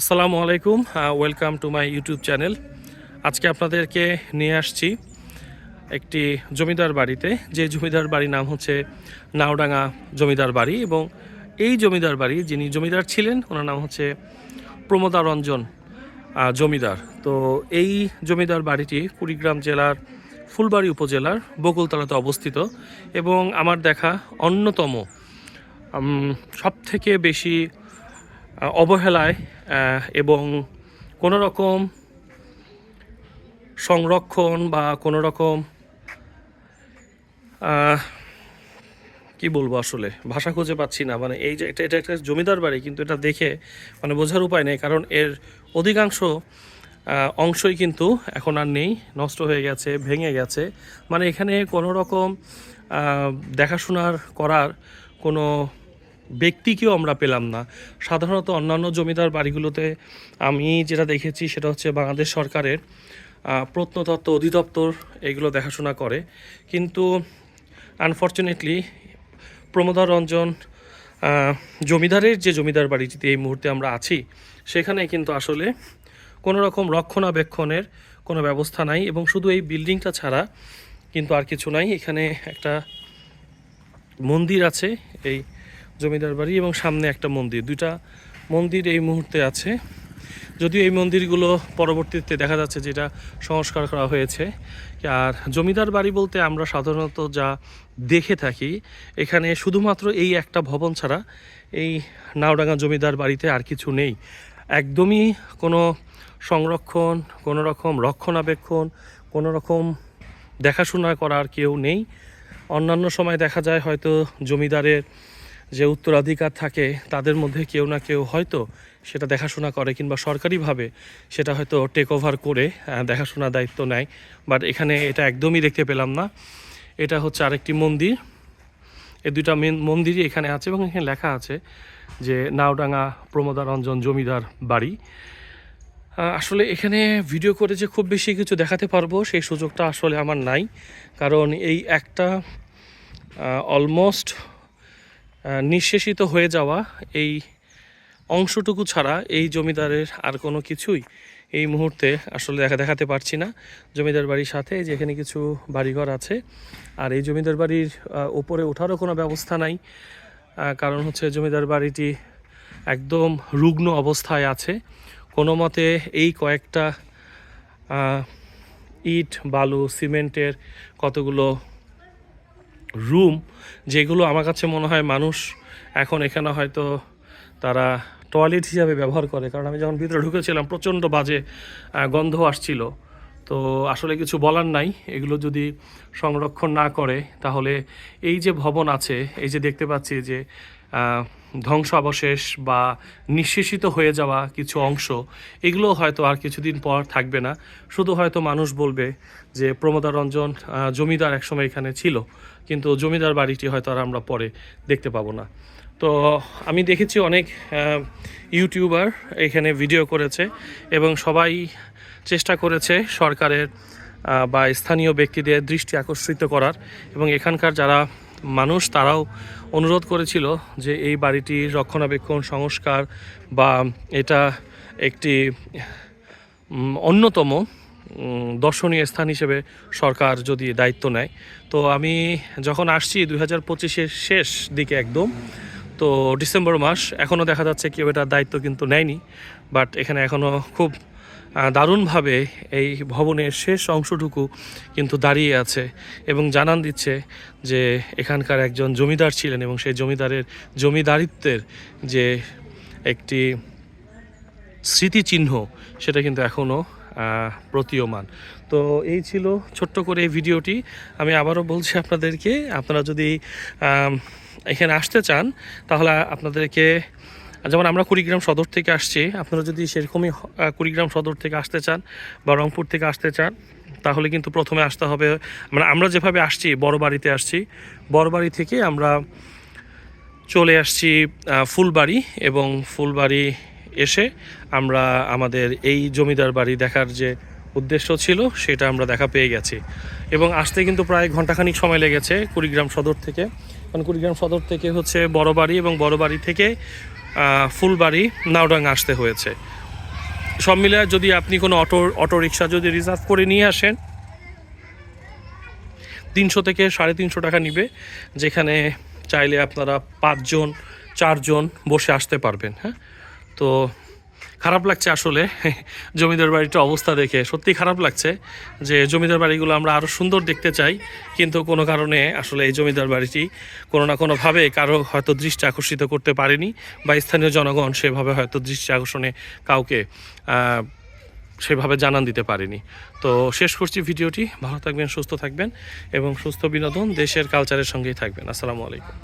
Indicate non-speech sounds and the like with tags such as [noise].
আসসালামু আলাইকুম welcome to my YouTube channel আজকে আপনাদেরকে নিয়ে আসছি একটি জমিদার বাড়িতে। যে জমিদার বাড়ির নাম হচ্ছে নাওডাঙ্গা জমিদার বাড়ি এবং এই জমিদার বাড়ি যিনি জমিদার ছিলেন, ওনার নাম হচ্ছে প্রমোদা রঞ্জন জমিদার। তো এই জমিদার বাড়িটি কুড়িগ্রাম জেলার ফুলবাড়ি উপজেলার বকুলতলাতে অবস্থিত এবং আমার দেখা অন্যতম সব থেকে বেশি অবহেলায় এবং কোনো রকম সংরক্ষণ বা কোনো রকম কি বলব আসলে? ভাষা খুঁজে পাচ্ছি না। মানে এই যে এটা এটা একটা জমিদার বাড়ি, কিন্তু এটা দেখে মানে বোঝার উপায় নেই, কারণ এর অধিকাংশ অংশই কিন্তু এখন আর নেই, নষ্ট হয়ে গেছে, ভেঙে গেছে। মানে এখানে কোনো রকম দেখাশোনার করার কোনো ব্যক্তিকেও আমরা পেলাম না। সাধারণত অন্যান্য জমিদার বাড়িগুলোতে আমি যেটা দেখেছি সেটা হচ্ছে বাংলাদেশ সরকারের প্রত্নতত্ত্ব অধিদপ্তর এগুলো দেখাশোনা করে। কিন্তু আনফর্চুনেটলি প্রমোদা রঞ্জন জমিদারের যে জমিদার বাড়িটিতে এই মুহূর্তে আমরা আছি, সেখানে কিন্তু আসলে কোনো রকম রক্ষণাবেক্ষণের কোনো ব্যবস্থা নাই এবং শুধু এই বিল্ডিংটা ছাড়া কিন্তু আর কিছু নাই। এখানে একটা মন্দির আছে, এই জমিদার বাড়ি এবং সামনে একটা মন্দির। দুইটা মন্দির এই মুহূর্তে আছে। যদিও এই মন্দিরগুলো পরবর্তীতে দেখা যাচ্ছে যেটা সংস্কার করা হয়েছে। আর জমিদার বাড়ি বলতে আমরা সাধারণত যা দেখে থাকি, এখানে শুধুমাত্র এই একটা ভবন ছাড়া এই নাওডাঙ্গা জমিদার বাড়িতে আর কিছু নেই। একদমই কোনো সংরক্ষণ, কোনো রকম রক্ষণাবেক্ষণ, কোনো রকম দেখাশোনা করার কেউ নেই। অন্যান্য সময় দেখা যায় হয়তো জমিদারের যে উত্তরাধিকার থাকে, তাদের মধ্যে কেউ না কেউ হয়তো সেটা দেখাশোনা করে কিংবা সরকারিভাবে সেটা হয়তো টেক ওভার করে দেখাশোনার দায়িত্ব নেয়। বাট এখানে এটা একদমই দেখতে পেলাম না। এটা হচ্ছে আরেকটি মন্দির। এ দুইটা মেন মন্দিরই এখানে আছে এবং এখানে লেখা আছে যে নাওডাঙ্গা প্রমোদা রঞ্জন জমিদার বাড়ি। আসলে এখানে ভিডিও করে যে খুব বেশি কিছু দেখাতে পারব, সেই সুযোগটা আসলে আমার নাই। কারণ এই একটা অলমোস্ট নিঃশেষিত হয়ে যাওয়া এই অংশটুকু ছাড়া এই জমিদারের আর কোনো কিছুই এই মুহূর্তে আসলে দেখা দেখাতে পারছি না। জমিদার বাড়ির সাথে যেখানে কিছু বাড়িঘর আছে, আর এই জমিদার বাড়ির উপরে ওঠারও কোনো ব্যবস্থা নাই কারণ হচ্ছে জমিদার বাড়িটি একদম রুগ্ন অবস্থায় আছে। কোনো মতে এই কয়েকটা ইট, বালু, সিমেন্টের কতগুলো রুম যেগুলো আমার কাছে মনে হয় মানুষ এখন এখানে হয়তো তারা টয়লেট হিসাবে ব্যবহার করে। কারণ আমি যখন ভিতরে ঢুকেছিলাম, প্রচণ্ড বাজে গন্ধ আসছিল। তো আসলে কিছু বলার নাই। এগুলো যদি সংরক্ষণ না করে, তাহলে এই যে ভবন আছে, এই যে দেখতে পাচ্ছি যে ধ্বংসাবশেষ বা নিঃশেষিত হয়ে যাওয়া কিছু অংশ এগুলো হয়তো আর কিছুদিন পর থাকবে না। শুধু হয়তো মানুষ বলবে যে প্রমোদা রঞ্জন আহ, জমিদার একসময় এখানে ছিল কিন্তু জমিদার বাড়িটি হয়তো আর আমরা পরে দেখতে পাবো না। তো আমি দেখেছি অনেক ইউটিউবার এখানে ভিডিও করেছে এবং সবাই চেষ্টা করেছে সরকারের বা স্থানীয় ব্যক্তিদের দৃষ্টি আকর্ষিত করার এবং এখানকার যারা মানুষ তারাও অনুরোধ করেছিল যে এই বাড়িটির রক্ষণাবেক্ষণ, সংস্কার বা এটা একটি অন্যতম দর্শনীয় স্থান হিসেবে সরকার যদি দায়িত্ব নেয়। তো আমি যখন আসছি দুই হাজার পঁচিশের শেষ দিকে একদম, তো ডিসেম্বর মাস এখনও দেখা যাচ্ছে কেউ এটার দায়িত্ব কিন্তু নেয়নি, বাট এখানে এখনও খুব দারুণভাবে এই ভবনের শেষ অংশটুকু কিন্তু দাঁড়িয়ে আছে এবং জানান দিচ্ছে যে এখানকার একজন জমিদার ছিলেন এবং সেই জমিদারের জমিদারিত্বের যে একটি স্মৃতিচিহ্ন সেটা কিন্তু এখনও প্রতীয়মান। তো এই ছিল ছোট্ট করে এই ভিডিওটি। আমি আবারও বলছি আপনাদেরকে, আপনারা যদি এখানে আসতে চান, তাহলে আপনাদেরকে যেমন আমরা কুড়িগ্রাম সদর থেকে আসছি, আপনারা যদি সেরকমই কুড়িগ্রাম সদর থেকে আসতে চান বা রংপুর থেকে আসতে চান, তাহলে কিন্তু প্রথমে আসতে হবে মানে আমরা যেভাবে আসছি বড় বাড়িতে আসছি বড় বাড়ি থেকে আমরা চলে আসছি ফুলবাড়ি এবং ফুলবাড়ি এসে আমরা আমাদের এই জমিদার বাড়ি দেখার যে উদ্দেশ্য ছিল, সেটা আমরা দেখা পেয়ে গেছি। এবং আসতে কিন্তু প্রায় ঘন্টাখানিক সময় লেগেছে কুড়িগ্রাম সদর থেকে। কারণ কুড়িগ্রাম সদর থেকে হচ্ছে বড় বাড়ি এবং বড় বাড়ি থেকে ফুলবাড়ি নাওডাঙ্গা আসতে হয়েছে। সব মিলে যদি আপনি কোনো অটো অটো রিক্সা যদি রিজার্ভ করে নিয়ে আসেন, তিনশো থেকে সাড়ে তিনশো টাকা নিবে, যেখানে চাইলে আপনারা পাঁচজন, চারজন বসে আসতে পারবেন হ্যাঁ? তো খারাপ লাগছে আসলে। [laughs] জমিদার বাড়িটার অবস্থা দেখে সত্যি খারাপ লাগছে যে জমিদার বাড়িগুলো আমরা আরও সুন্দর দেখতে চাই, কিন্তু কোনো কারণে আসলে এই জমিদার বাড়িটি কোনো না কোনোভাবে কারও হয়তো দৃষ্টি আকর্ষিত করতে পারেনি বা স্থানীয় জনগণ সেভাবে হয়তো দৃষ্টি আকর্ষণে কাউকে সেভাবে জানান দিতে পারেনি। তো শেষ করছি ভিডিওটি। ভালো থাকবেন, সুস্থ থাকবেন এবং সুস্থ বিনোদন দেশের কালচারের সঙ্গেই থাকবেন। আসসালামু আলাইকুম।